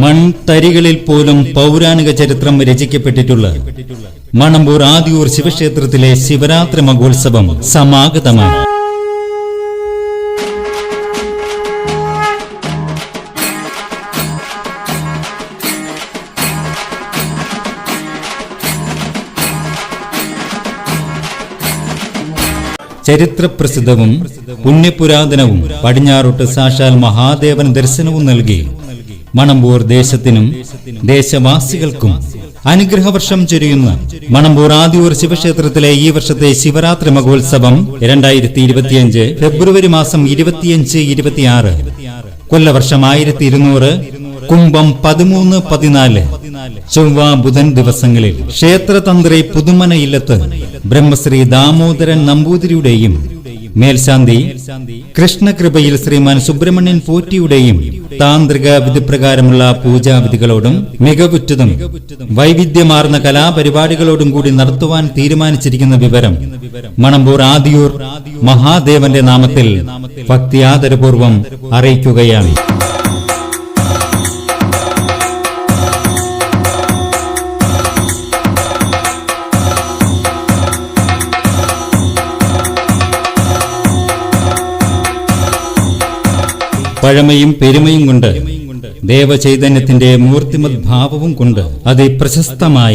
മൺതരികളിൽ പോലും പൗരാണിക ചരിത്രം രചിക്കപ്പെട്ടിട്ടുള്ള മണമ്പൂർ ആദിയൂർ ശിവക്ഷേത്രത്തിലെ ശിവരാത്രി മഹോത്സവം സമാഗതമാണ്. ചരിത്രപ്രസിദ്ധവും പുണ്യപുരാതനവും പടിഞ്ഞാറോട്ട് സാക്ഷാൽ മഹാദേവൻ ദർശനവും നൽകി മണമ്പൂർ ദേശത്തിനും ദേശവാസികൾക്കും അനുഗ്രഹവർഷം ചൊരിയുന്ന. മണമ്പൂർ ആദിയൂർ ശിവക്ഷേത്രത്തിലെ ഈ വർഷത്തെ ശിവരാത്രി മഹോത്സവം രണ്ടായിരത്തി ഇരുപത്തിയഞ്ച് ഫെബ്രുവരി മാസം ഇരുപത്തിയഞ്ച് ഇരുപത്തിയാറ്. കൊല്ലവർഷം ആയിരത്തി ഇരുന്നൂറ് കുംഭം പതിമൂന്ന് പതിനാല്. ചൊവ്വ ബുധൻ ദിവസങ്ങളിൽ ക്ഷേത്രതന്ത്രി പുതുമന ഇല്ലത്ത് ബ്രഹ്മശ്രീ ദാമോദരൻ നമ്പൂതിരിയുടെയും മേൽശാന്തി കൃഷ്ണകൃപയിൽ ശ്രീമാൻ സുബ്രഹ്മണ്യൻ പോറ്റിയുടെയും താന്ത്രിക വിധിപ്രകാരമുള്ള പൂജാവിധികളോടും മികവുറ്റതും വൈവിധ്യമാർന്ന കലാപരിപാടികളോടും കൂടി നടത്തുവാൻ തീരുമാനിച്ചിരിക്കുന്ന വിവരം മണമ്പൂർ ആദിയൂർ മഹാദേവന്റെ നാമത്തിൽ ഭക്തിയാദരപൂർവം അറിയിക്കുകയാണ്. പഴമയും പെരുമയും കൊണ്ട് ദേവചൈതന്യത്തിന്റെ മൂർത്തിമത് ഭാവവും കൊണ്ട് അതിപ്രശസ്തമായ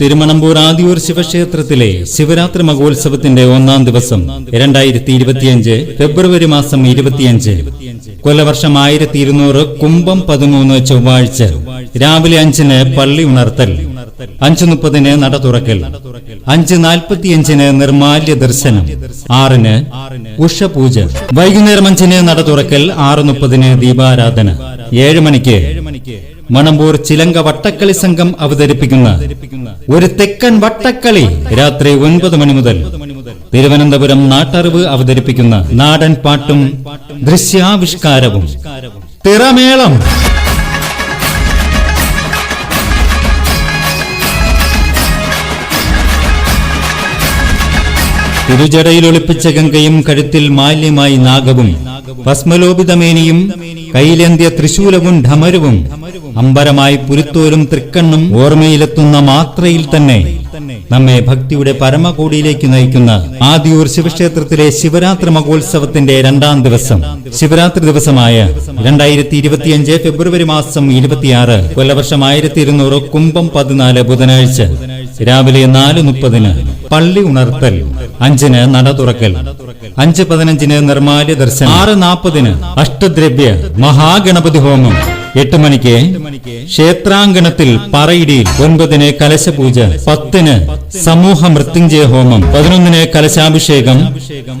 തിരുമണമ്പൂർ ആദിയൂർ ശിവക്ഷേത്രത്തിലെ ശിവരാത്രി മഹോത്സവത്തിന്റെ ഒന്നാം ദിവസം രണ്ടായിരത്തി ഇരുപത്തിയഞ്ച് ഫെബ്രുവരി മാസം ഇരുപത്തിയഞ്ച് കൊല്ലവർഷം ആയിരത്തി ഇരുന്നൂറ് കുംഭം പതിമൂന്ന് ചൊവ്വാഴ്ച രാവിലെ അഞ്ചിന് പള്ളി ഉണർത്തൽ. അഞ്ചു മുപ്പതിന് നട തുറക്കൽ. അഞ്ച് നാൽപ്പത്തിയഞ്ചിന് നിർമാല്യ ദർശനം. ആറിന് ഉഷപൂജ. വൈകുന്നേരം അഞ്ചിന് നട തുറക്കൽ. ആറ് മുപ്പതിന് ദീപാരാധന. ഏഴ് മണിക്ക് മണമ്പൂർ ചിലങ്ക വട്ടക്കളി സംഘം അവതരിപ്പിക്കുന്ന ഒരു തെക്കൻ വട്ടക്കളി രാത്രി ഒൻപത് മണി മുതൽ തിരുവനന്തപുരം നാട്ടറിവ് അവതരിപ്പിക്കുന്ന നാടൻ പാട്ടും ദൃശ്യാവിഷ്കാരവും. തിറമേളം. തിരുജടയിൽ ഒളിപ്പിച്ച ഗംഗയും കഴുത്തിൽ മാല്യമായി നാഗവും ഭസ്മലോപിതമേനിയും കൈലേന്ത്യ തൃശൂലവും ഢമരുവും അമ്പരമായി പുരുത്തോലും തൃക്കണ്ണും ഓർമ്മയിലെത്തുന്ന മാത്രയിൽ തന്നെ നമ്മെ ഭക്തിയുടെ പരമകോടിയിലേക്ക് നയിക്കുന്ന ആദിയൂർ ശിവക്ഷേത്രത്തിലെ ശിവരാത്രി മഹോത്സവത്തിന്റെ രണ്ടാം ദിവസം ശിവരാത്രി ദിവസമായ രണ്ടായിരത്തി ഇരുപത്തിയഞ്ച് ഫെബ്രുവരി മാസം ഇരുപത്തിയാറ് കൊല്ലവർഷം ആയിരത്തി ഇരുന്നൂറ് കുംഭം പതിനാല് ബുധനാഴ്ച. രാവിലെ നാല് മുപ്പതിന് പള്ളി ഉണർത്തൽ അഞ്ചിന് നട തുറക്കൽ അഞ്ച് പതിനഞ്ചിന് നിർമാല്യ ദർശനം ആറ് നാൽപ്പതിന് അഷ്ടദ്രവ്യ മഹാഗണപതി ഹോമം എട്ട് മണിക്ക് ക്ഷേത്രാങ്കണത്തിൽ പറയിടിയിൽ ഒൻപതിന് കലശപൂജ പത്തിന് സമൂഹ മൃത്യുഞ്ജയ ഹോമം പതിനൊന്നിന് കലശാഭിഷേകം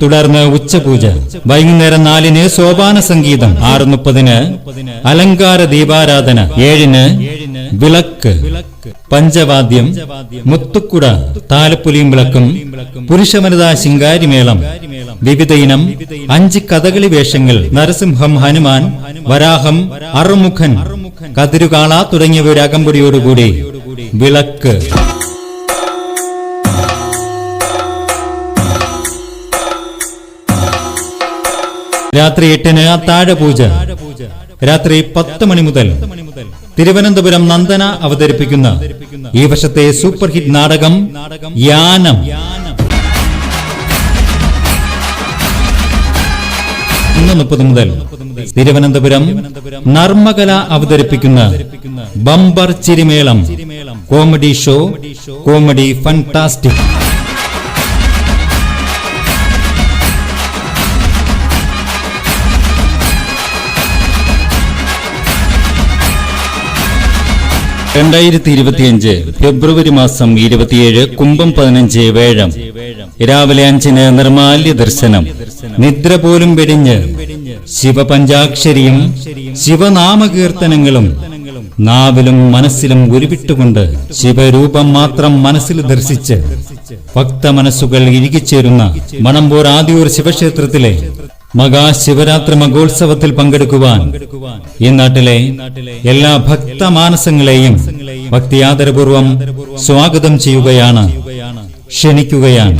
തുടർന്ന് ഉച്ചപൂജ വൈകുന്നേരം നാലിന് സോപാന സംഗീതം ആറ് മുപ്പതിന് അലങ്കാര ദീപാരാധന ഏഴിന് വിളക്ക് പഞ്ചവാദ്യം മുത്തുക്കുട താലപ്പൊലിയും വിളക്കും പുരുഷവനിതാ ശിങ്കാരിമേളം വിവിധ ഇനം അഞ്ച് കഥകളി വേഷങ്ങൾ നരസിംഹം ഹനുമാൻ വരാഹം അറുമുഖൻ കതിരുകാള തുടങ്ങിയവയുടെ അകമ്പടിയോടുകൂടി വിളക്ക്. രാത്രി എട്ടിന് അത്താഴ പൂജ രാത്രി പത്ത് മണി മുതൽ തിരുവനന്തപുരം നന്ദന അവതരിപ്പിക്കുന്ന ഈ വർഷത്തെ സൂപ്പർ ഹിറ്റ് നാടകം യാനം. ഇന്ന് മുപ്പത് മുതൽ തിരുവനന്തപുരം നർമ്മകല അവതരിപ്പിക്കുന്ന bumper Chirimelam comedy show comedy fantastic രണ്ടായിരത്തി ഇരുപത്തിയഞ്ച് ഫെബ്രുവരി മാസം ഇരുപത്തിയേഴ് കുംഭം പതിനഞ്ച് വേഴം. രാവിലെ അഞ്ചിന് നിർമാല്യ ദർശനം. നിദ്ര പോലും വെടിഞ്ഞ്. ശിവപഞ്ചാക്ഷരിയും ശിവനാമകീർത്തനങ്ങളും നാവിലും മനസ്സിലും ഉരുവിട്ടുകൊണ്ട് ശിവരൂപം മാത്രം മനസ്സിൽ ദർശിച്ച് ഭക്ത മനസ്സുകൾ ഇഴുകിച്ചേരുന്ന മണമ്പൂർ ആദിയൂർ ശിവക്ഷേത്രത്തിലെ മഹാശിവരാത്രി മഹോത്സവത്തിൽ പങ്കെടുക്കുവാൻ ഈ നാട്ടിലെ എല്ലാ ഭക്തമാനസങ്ങളെയും ഭക്തിയാദരപൂർവം സ്വാഗതം ചെയ്യുകയാണ് ക്ഷണിക്കുകയാണ്.